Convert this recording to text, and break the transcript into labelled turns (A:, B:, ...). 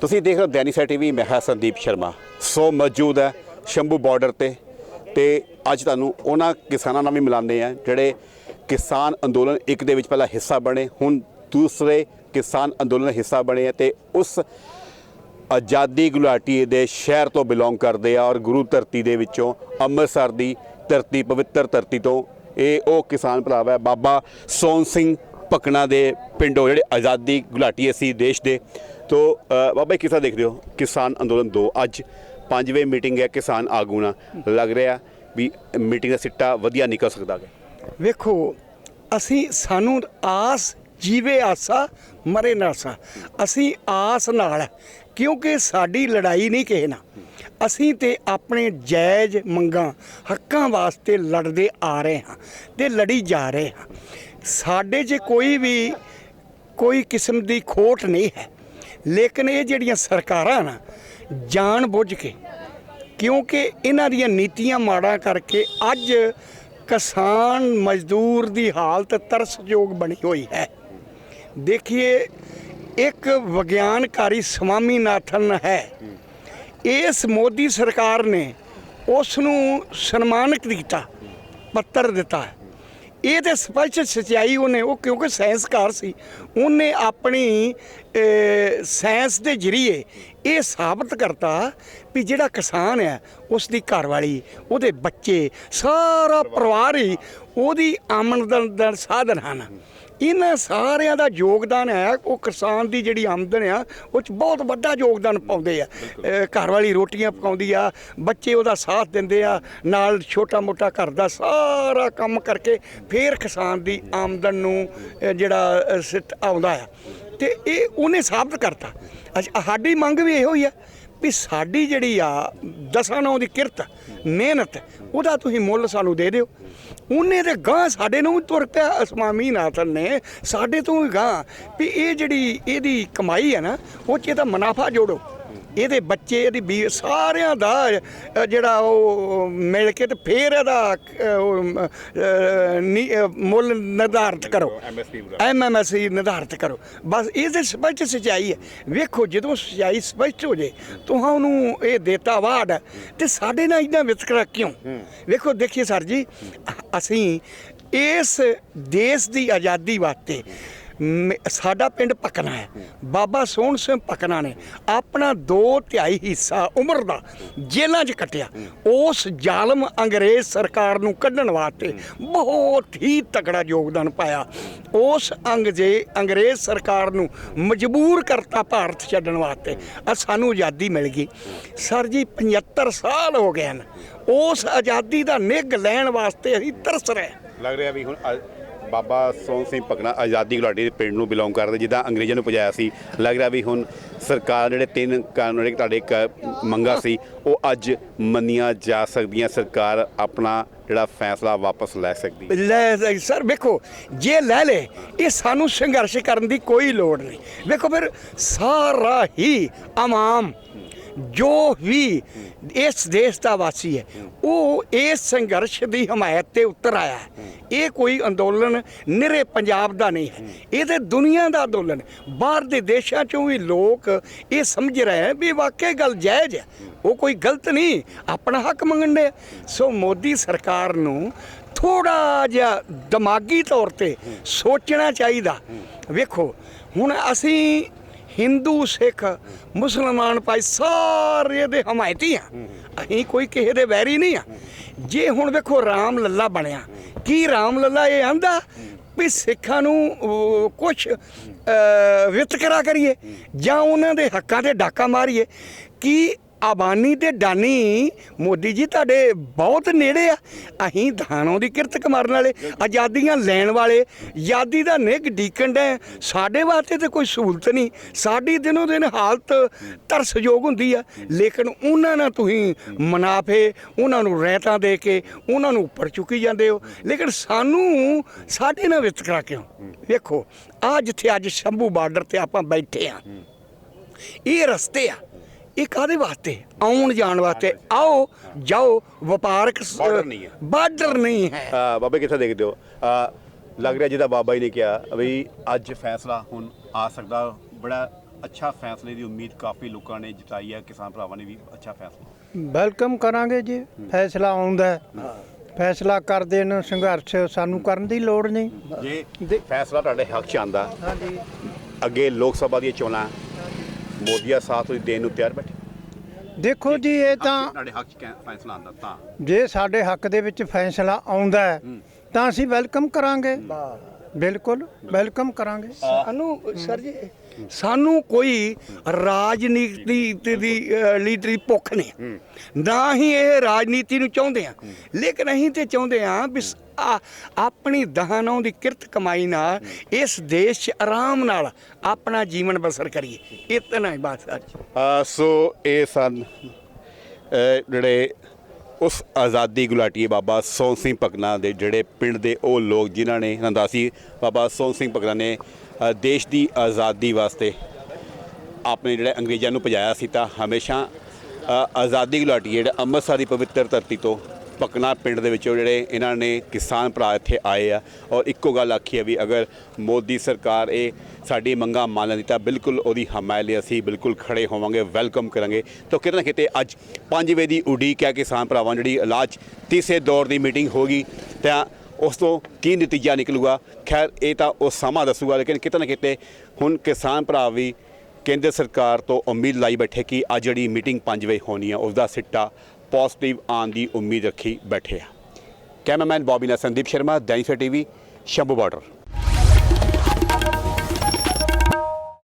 A: ਤੁਸੀਂ ਦੇਖ ਰਹੇ ਹੋ ਦੈਨਿਕ ਸੈਟ ਟੀਵੀ, ਮੈਂ ਹਾਂ ਸੰਦੀਪ ਸ਼ਰਮਾ। ਸੋ ਮੌਜੂਦ ਹੈ ਸ਼ੰਭੂ ਬਾਰਡਰ ਤੇ ਤੇ ਅੱਜ ਤੁਹਾਨੂੰ ਉਹਨਾਂ ਕਿਸਾਨਾਂ ਨਾਲ ਵੀ ਮਿਲਾਉਂਦੇ ਆ ਜਿਹੜੇ ਕਿਸਾਨ ਅੰਦੋਲਨ ਇੱਕ ਦੇ ਵਿੱਚ ਪਹਿਲਾਂ ਹਿੱਸਾ ਬਣੇ, ਹੁਣ ਦੂਸਰੇ ਕਿਸਾਨ ਅੰਦੋਲਨ ਦਾ ਹਿੱਸਾ ਬਣੇ ਆ ਤੇ ਉਸ ਆਜ਼ਾਦੀ ਗੁਲਾਟੀ ਦੇ ਸ਼ਹਿਰ ਤੋਂ ਬਿਲੋਂਗ ਕਰਦੇ ਆ ਔਰ ਗੁਰੂ ਧਰਤੀ ਦੇ ਵਿੱਚੋਂ ਅੰਮ੍ਰਿਤਸਰ ਦੀ ਧਰਤੀ, ਪਵਿੱਤਰ ਧਰਤੀ ਤੋਂ ਇਹ ਉਹ ਕਿਸਾਨ ਭਰਾਵਾ ਹੈ ਬਾਬਾ ਸੋਨ ਸਿੰਘ ਪਕਣਾ ਦੇ ਪਿੰਡੋਂ ਜਿਹੜੇ ਆਜ਼ਾਦੀ ਗੁਲਾਟੀ ਸੀ ਦੇਸ਼ ਦੇ ਤੋ ਬਾਬਾ ਜੀ ਕਿਸਾ ਦੇਖਦੇ ਹੋ? ਕਿਸਾਨ ਅੰਦੋਲਨ 2 ਅੱਜ ਪੰਜਵੇਂ ਮੀਟਿੰਗ ਹੈ ਕਿਸਾਨ ਆਗੂ ਨਾਲ। ਲੱਗ ਰਿਹਾ ਵੀ ਮੀਟਿੰਗ ਦਾ ਸਿੱਟਾ ਵਧੀਆ ਨਿਕਲ ਸਕਦਾ ਹੈ।
B: ਵੇਖੋ, ਅਸੀਂ ਸਾਨੂੰ ਆਸ ਜੀਵੇ ਆਸਾ, ਮਰੇ ਨਾਸਾ ਅਸੀਂ ਆਸ ਨਾਲ ਕਿਉਂਕਿ ਸਾਡੀ ਲੜਾਈ ਨਹੀਂ ਕਿਸੇ ਨਾਲ। ਅਸੀਂ ਤੇ ਆਪਣੇ ਜਾਇਜ਼ ਮੰਗਾਂ, ਹੱਕਾਂ ਵਾਸਤੇ ਲੜਦੇ ਆ ਰਹੇ ਹਾਂ ਤੇ ਲੜੀ ਜਾ ਰਹੇ ਹਾਂ। ਸਾਡੇ 'ਚ ਕੋਈ ਵੀ, ਕੋਈ ਕਿਸਮ ਦੀ ਖੋਟ ਨਹੀਂ ਹੈ। ਲੇਕਿਨ ਇਹ ਜਿਹੜੀਆਂ ਸਰਕਾਰਾਂ ਨਾ, ਜਾਣ ਬੁੱਝ ਕੇ, ਕਿਉਂਕਿ ਇਹਨਾਂ ਦੀਆਂ ਨੀਤੀਆਂ ਮਾੜਾ ਕਰਕੇ ਅੱਜ ਕਿਸਾਨ ਮਜ਼ਦੂਰ ਦੀ ਹਾਲਤ ਤਰਸਯੋਗ ਬਣੀ ਹੋਈ ਹੈ। ਦੇਖੀਏ, ਇੱਕ ਵਿਗਿਆਨਕਾਰੀ ਸਵਾਮੀਨਾਥਨ ਹੈ। ਇਸ ਮੋਦੀ ਸਰਕਾਰ ਨੇ ਉਸ ਨੂੰ ਸਨਮਾਨਿਤ ਕੀਤਾ, ਪੱਤਰ ਦਿੱਤਾ। ਇਹ ਤੇ ਸਪਸ਼ਟ ਸਚਾਈ ਉਹਨੇ, ਉਹ ਕਿਉਂਕਿ ਸਾਇੰਸਕਾਰ ਸੀ, ਉਹਨੇ ਆਪਣੀ ਸਾਇੰਸ ਦੇ ਜਰੀਏ ਇਹ ਸਾਬਤ ਕਰਤਾ ਵੀ ਜਿਹੜਾ ਕਿਸਾਨ ਹੈ ਉਸ ਦੀ ਘਰਵਾਲੀ, ਉਹਦੇ ਬੱਚੇ, ਸਾਰਾ ਪਰਿਵਾਰ ਹੀ ਉਹਦੀ ਆਮਦਨ ਦਾ ਸਾਧਨ ਹਨ। ਇਹਨਾਂ ਸਾਰਿਆਂ ਦਾ ਯੋਗਦਾਨ ਹੈ ਉਹ ਕਿਸਾਨ ਦੀ ਜਿਹੜੀ ਆਮਦਨ ਆ ਉਹ ਚ ਬਹੁਤ ਵੱਡਾ ਯੋਗਦਾਨ ਪਾਉਂਦੇ ਆ। ਘਰ ਵਾਲੀ ਰੋਟੀਆਂ ਪਕਾਉਂਦੀ ਆ ਬੱਚੇ ਉਹਦਾ ਸਾਥ ਦਿੰਦੇ ਆ ਨਾਲ ਛੋਟਾ ਮੋਟਾ ਘਰ ਦਾ ਸਾਰਾ ਕੰਮ ਕਰਕੇ ਫੇਰ ਕਿਸਾਨ ਦੀ ਆਮਦਨ ਨੂੰ ਜਿਹੜਾ ਸਿੱਟ ਆਉਂਦਾ ਆ। ਤੇ ਇਹ ਉਹਨੇ ਸਾਬਤ ਕਰਤਾ। ਅੱਛਾ ਸਾਡੀ ਮੰਗ ਵੀ ਇਹੋ ਹੀ ਆ ਵੀ ਸਾਡੀ ਜਿਹੜੀ ਆ ਦਸਾਂ ਨੌ ਦੀ ਕਿਰਤ, ਮਿਹਨਤ, ਉਹਦਾ ਤੁਸੀਂ ਮੁੱਲ ਸਾਨੂੰ ਦੇ ਦਿਓ। ਉਹਨੇ ਤੇ ਗਾਂ ਸਾਡੇ ਨੂੰ ਵੀ ਤੁਰ ਪਿਆ ਅਸਮਾਮੀ ਨਾਥਨ ਨੇ ਸਾਡੇ ਤੋਂ ਵੀ ਗਾਂ ਵੀ ਇਹ ਜਿਹੜੀ ਇਹਦੀ ਕਮਾਈ ਹੈ ਨਾ, ਉਹ ਚ ਇਹਦਾ ਮੁਨਾਫਾ ਜੋੜੋ। ਇਹਦੇ ਬੱਚੇ ਇਹਦੀ ਵੀ ਸਾਰਿਆਂ ਦਾ ਜਿਹੜਾ ਉਹ ਮਿਲ ਕੇ ਤੇ ਫੇਰ ਇਹਦਾ ਮੁੱਲ ਨਿਰਧਾਰਿਤ ਕਰੋ। ਐਮਐਮਐਸਈ ਨਿਰਧਾਰਿਤ ਕਰੋ। ਬਸ ਇਹ ਤੇ ਸਪਸ਼ਟ ਸਚਾਈ ਹੈ। ਵੇਖੋ ਜਦੋਂ ਸਚਾਈ ਸਪਸ਼ਟ ਹੋ ਜੇ ਤੁਹਾਨੂੰ ਇਹ ਦੇਤਾ ਵਾੜ ਤੇ ਸਾਡੇ ਨਾਲ ਇਦਾਂ ਵਿਤਕਰਾ ਕਿਉਂ? ਵੇਖੋ ਦੇਖੀਏ ਸਰ ਜੀ ਅਸੀਂ ਇਸ ਦੇਸ਼ ਦੀ ਆਜ਼ਾਦੀ ਵਾਸਤੇ ਮ- ਸਾਡਾ ਪਿੰਡ ਪਕਨਾ ਹੈ। ਬਾਬਾ ਸੋਹਣ ਸਿੰਘ ਪਕਨਾ ਨੇ ਆਪਣਾ ਦੋ ਤਿਹਾਈ ਹਿੱਸਾ ਉਮਰ ਦਾ ਜੇਲ੍ਹਾਂ 'ਚ ਕੱਟਿਆ। ਉਸ ਜ਼ਾਲਮ ਅੰਗਰੇਜ਼ ਸਰਕਾਰ ਨੂੰ ਕੱਢਣ ਵਾਸਤੇ ਬਹੁਤ ਹੀ ਤਕੜਾ ਯੋਗਦਾਨ ਪਾਇਆ। ਉਸ ਅੰਗਜੇ ਅੰਗਰੇਜ਼ ਸਰਕਾਰ ਨੂੰ ਮਜਬੂਰ ਕਰਤਾ ਭਾਰਤ ਛੱਡਣ ਵਾਸਤੇ। ਆ ਸਾਨੂੰ ਆਜ਼ਾਦੀ ਮਿਲ ਗਈ। ਸਰ ਜੀ 75 ਸਾਲ ਹੋ ਗਏ ਹਨ। ਉਸ ਆਜ਼ਾਦੀ ਦਾ ਨਿੱਘ ਲੈਣ ਵਾਸਤੇ ਅਸੀਂ ਤਰਸ ਰਹੇ। ਹਾਂ।
A: ਲੱਗ ਰਿਹਾ ਵੀ ਹੁਣ ਅ- ਬਾਬਾ ਸੋਹਣ ਸਿੰਘ ਪਕਣਾ ਆਜ਼ਾਦੀ ਗੁਲਾਟੀ ਦੇ ਪਿੰਡ ਨੂੰ ਬਿਲੋਂਗ ਕਰਦੇ, ਜਿੱਦਾਂ ਅੰਗਰੇਜ਼ਾਂ ਨੂੰ ਪਜਾਇਆ ਸੀ ਲੱਗ ਰਿਹਾ ਵੀ ਹੁਣ ਸਰਕਾਰ ਜਿਹੜੇ ਤਿੰਨ ਕਾਨੂੰਨ ਜਿਹੜੇ ਤੁਹਾਡੇ ਇੱਕ ਮੰਗਾ ਸੀ, ਉਹ ਅੱਜ ਮੰਨੀਆਂ ਜਾ ਸਕਦੀਆਂ, ਸਰਕਾਰ ਆਪਣਾ ਜਿਹੜਾ ਫੈਸਲਾ ਵਾਪਸ ਲੈ ਸਕਦੀ ਹੈ।
B: ਲੈ ਸਰ, ਵੇਖੋ, ਜੇ ਲੈ ਲੇ, ਇਹ ਸਾਨੂੰ ਸੰਘਰਸ਼ ਕਰਨ ਦੀ ਕੋਈ ਲੋੜ ਨਹੀਂ ਵੇਖੋ ਫਿਰ ਸਾਰਾ ਹੀ ਆਵਾਮ ਜੋ ਵੀ ਇਸ ਦੇਸ਼ ਦਾ ਵਾਸੀ ਹੈ, ਉਹ ਇਸ ਸੰਘਰਸ਼ ਦੀ ਹਮਾਇਤ ਤੇ ਉਤਰ ਆਇਆ ਹੈ। ਇਹ ਕੋਈ ਅੰਦੋਲਨ ਨਿਰੇ ਪੰਜਾਬ ਦਾ ਨਹੀਂ ਹੈ। ਇਹ ਤੇ ਦੁਨੀਆ ਦਾ ਅੰਦੋਲਨ, ਬਾਹਰ ਦੇ ਦੇਸ਼ਾਂ ਚੋਂ ਵੀ ਲੋਕ ਇਹ ਸਮਝ ਰਹੇ ਹੈ ਵੀ ਵਾਕਈ ਗੱਲ ਜਾਇਜ਼ ਹੈ। ਉਹ ਕੋਈ ਗਲਤ ਨਹੀਂ, ਆਪਣਾ ਹੱਕ ਮੰਗਣ ਦੇ। ਸੋ ਮੋਦੀ ਸਰਕਾਰ ਨੂੰ ਥੋੜਾ ਜਿਹਾ ਦਿਮਾਗੀ ਤੌਰ ਤੇ ਸੋਚਣਾ ਚਾਹੀਦਾ। ਵੇਖੋ, ਹੁਣ ਅਸੀਂ ਹਿੰਦੂ ਸਿੱਖ ਮੁਸਲਮਾਨ ਭਾਈ ਸਾਰੇ ਦੇ ਹਮਾਇਤੀ ਆ। ਅਸੀਂ ਕੋਈ ਕਿਸੇ ਦੇ ਵੈਰੀ ਨਹੀਂ ਆ। ਜੇ ਹੁਣ ਵੇਖੋ ਰਾਮ ਲੱਲਾ ਬਣਿਆ ਕੀ ਰਾਮ ਲੱਲਾ ਇਹ ਆਂਦਾ ਵੀ ਸਿੱਖਾਂ ਨੂੰ ਕੁਝ ਵਿਤਕਰਾ ਕਰੀਏ ਜਾਂ ਉਹਨਾਂ ਦੇ ਹੱਕਾਂ ਤੇ ਡਾਕਾ ਮਾਰੀਏ ਕੀ ਆਬਾਨੀ ਤੇ ਡਾਨੀ, ਮੋਦੀ ਜੀ ਤੁਹਾਡੇ ਬਹੁਤ ਨੇੜੇ ਆ। ਅਸੀਂ ਦਾਨੋਂ ਦੀ ਕਿਰਤ ਕਮਾਰਨ ਵਾਲੇ, ਆਜ਼ਾਦੀਆਂ ਲੈਣ ਵਾਲੇ ਆਜ਼ਾਦੀ ਦਾ ਨਿੱਘ ਡੀਕਣ ਹੈ ਸਾਡੇ ਵਾਸਤੇ ਤੇ ਕੋਈ ਸਹੂਲਤ ਨਹੀਂ, ਸਾਡੀ ਦਿਨੋਂ ਦਿਨ ਹਾਲਤ ਤਰਸਯੋਗ ਹੁੰਦੀ ਆ। ਲੇਕਿਨ ਉਹਨਾਂ ਨਾਲ ਤੁਸੀਂ ਮੁਨਾਫੇ, ਉਹਨਾਂ ਨੂੰ ਰਹਿਤਾਂ ਦੇ ਕੇ, ਉਹਨਾਂ ਨੂੰ ਉੱਪਰ ਚੁੱਕੀ ਜਾਂਦੇ ਹੋ। ਲੇਕਿਨ ਸਾਨੂੰ ਸਾਡੇ ਨਾਲ ਵਿਤਕਰਾ ਕਿਉਂ ਵੇਖੋ ਆ ਜਿੱਥੇ ਅੱਜ ਸ਼ੰਭੂ ਬਾਰਡਰ ਤੇ ਆਪਾਂ ਬੈਠੇ ਆ, ਇਹ ਰਸਤੇ ਆ। ਇਹ ਕਾਦੇ ਵਾਸਤੇ? ਆਉਣ ਜਾਣ ਵਾਸਤੇ। ਆਓ ਜਾਓ ਵਪਾਰਕ
A: ਨਹੀਂ ਹੈ।
B: ਬਾਰਡਰ ਨਹੀਂ ਹੈ।
A: ਅ, ਬਾਬੇ ਕਿੱਥੇ ਦੇਖਦੇ ਹੋ? ਅ, ਲੱਗ ਰਿਹਾ ਜਿਹਦਾ ਬਾਬਾ ਜੀ ਨੇ ਕਿਹਾ ਵੀ ਅੱਜ ਫੈਸਲਾ ਹੁਣ ਆ ਸਕਦਾ। ਬੜਾ ਅੱਛਾ ਫੈਸਲੇ ਦੀ ਉਮੀਦ ਕਾਫੀ ਲੋਕਾਂ ਨੇ ਜਤਾਈ ਹੈ। ਕਿਸਾਨ ਭਰਾਵਾਂ ਨੇ ਵੀ ਅੱਛਾ ਫੈਸਲਾ।
C: ਵੈਲਕਮ ਕਰਾਂਗੇ ਜੀ। ਫੈਸਲਾ ਆਉਂਦਾ ਹੈ। ਫੈਸਲਾ ਕਰ ਦੇਣ ਸੰਘਰਸ਼ ਸਾਨੂੰ ਕਰਨ ਦੀ ਲੋੜ ਨਹੀਂ।
A: ਜੇ ਫੈਸਲਾ ਤੁਹਾਡੇ ਹੱਕ 'ਚ ਆਂਦਾ
C: ਹਾਂਜੀ।
A: ਅੱਗੇ ਲੋਕ ਸਭਾ ਦੀਆਂ ਚੋਣਾਂ ਮੋਦੀਆ ਸਾਥ ਤੁਸੀਂ ਦੇਣ ਨੂੰ ਤਿਆਰ ਬੈਠੇ?
C: ਦੇਖੋ ਜੀ ਇਹ ਤਾਂ
A: ਤੁਹਾਡੇ ਹੱਕ 'ਚ ਕੈ- ਫੈਸਲਾ ਆਂਦਾ ਤਾਂ।
C: ਜੇ ਸਾਡੇ ਹੱਕ ਦੇ ਵਿੱਚ ਫੈਸਲਾ ਆਉਂਦਾ ਹੈ ਤਾਂ ਅਸੀਂ ਵੈਲਕਮ ਕਰਾਂਗੇ। ਬਿਲਕੁਲ ਵੈਲਕਮ ਕਰਾਂਗੇ।
B: ਸਾਨੂੰ ਸਰ ਜੀ ਸਾਨੂੰ ਕੋਈ ਰਾਜਨੀਤੀ ਦੀ- ਲੀਡਰ ਭੁੱਖ ਨਹੀਂ। ਨਾ ਹੀ ਇਹ ਰਾਜਨੀਤੀ ਨੂੰ ਚਾਹੁੰਦੇ ਆ। ਲੇਕਿਨ ਅਸੀਂ ਤੇ ਚਾਹੁੰਦੇ ਆ ਵੀ ਆਪਣੀ ਦਹਾਨੋਂ ਦੀ ਕਿਰਤ ਕਮਾਈ ਨਾਲ ਇਸ ਦੇਸ਼ 'ਚ ਆਰਾਮ ਨਾਲ ਆਪਣਾ ਜੀਵਨ ਬਸਰ ਕਰੀਏ। ਇਤਨਾ ਹੀ ਬਾਤ
A: ਸੋ ਇਹ ਸਨ ਜਿਹੜੇ ਉਸ ਆਜ਼ਾਦੀ ਗੁਲਾਟੀ ਬਾਬਾ ਸੋਹਣ ਸਿੰਘ ਭਗਨਾ ਦੇ ਜਿਹੜੇ ਪਿੰਡ ਦੇ ਉਹ ਲੋਕ ਜਿਨ੍ਹਾਂ ਨੇ ਰੰਦਾਸੀ ਬਾਬਾ ਸੋਹਣ ਸਿੰਘ ਭਗਨਾ ਨੇ ਦੇਸ਼ ਦੀ ਆਜ਼ਾਦੀ ਵਾਸਤੇ ਆਪਣੇ ਜਿਹੜੇ ਅੰਗਰੇਜ਼ਾਂ ਨੂੰ ਭਜਾਇਆ ਸੀ ਤਾਂ ਹਮੇਸ਼ਾ ਆਜ਼ਾਦੀ ਗੁਲਾਟੀ ਜਿਹੜਾ ਅੰਮ੍ਰਿਤਸਰ ਦੀ ਪਵਿੱਤਰ ਧਰਤੀ ਤੋਂ ਪਕਣਾ ਪਿੰਡ ਦੇ ਵਿੱਚੋਂ ਜਿਹੜੇ ਇਹਨਾਂ ਨੇ ਕਿਸਾਨ ਭਰਾ ਇੱਥੇ ਆਏ ਆ। ਔਰ ਇੱਕੋ ਗੱਲ ਆਖੀ ਹੈ ਵੀ ਅਗਰ ਮੋਦੀ ਸਰਕਾਰ ਇਹ ਸਾਡੀ ਮੰਗਾਂ ਮੰਨ ਲੈਂਦੀ ਤਾਂ ਬਿਲਕੁਲ ਉਹਦੀ ਹਮਾਇਤ ਲਈ ਅਸੀਂ ਬਿਲਕੁਲ ਖੜੇ ਹੋਵਾਂਗੇ, ਵੈਲਕਮ ਕਰਾਂਗੇ। ਤਾਂ ਕਿਤੇ ਨਾ ਕਿਤੇ ਅੱਜ 5 ਵਜੇ ਦੀ ਉਡੀਕ ਹੈ ਕਿਸਾਨ ਭਰਾਵਾਂ, ਜਿਹੜੀ ਇਲਾਜ ਤੀਸਰੇ ਦੌਰ ਦੀ ਮੀਟਿੰਗ ਹੋਗੀ ਤਾਂ ਉਸ ਤੋਂ ਕੀ ਨਤੀਜਾ ਨਿਕਲੂਗਾ? ਖੈਰ, ਇਹ ਤਾਂ ਉਹ ਸਮਾਂ ਦੱਸੂਗਾ, ਲੇਕਿਨ ਕਿਤੇ ਨਾ ਕਿਤੇ ਹੁਣ ਕਿਸਾਨ ਭਰਾ ਵੀ ਕੇਂਦਰ ਸਰਕਾਰ ਤੋਂ ਉਮੀਦ ਲਾਈ ਬੈਠੇ ਕਿ ਅੱਜ ਜਿਹੜੀ ਮੀਟਿੰਗ 5 ਵਜੇ ਹੋਣੀ ਆ ਉਸ ਦਾ ਸਿੱਟਾ ਪੋਜ਼ਿਟਿਵ ਆਉਣ ਦੀ ਉਮੀਦ ਰੱਖੀ ਬੈਠੇ ਆ ਕੈਮਰਾਮੈਨ ਬੌਬੀ ਨਾਲ ਸੰਦੀਪ ਸ਼ਰਮਾ, ਦੈਨਿਕ ਟੀਵੀ, ਸ਼ੰਭੂ ਬਾਰਡਰ।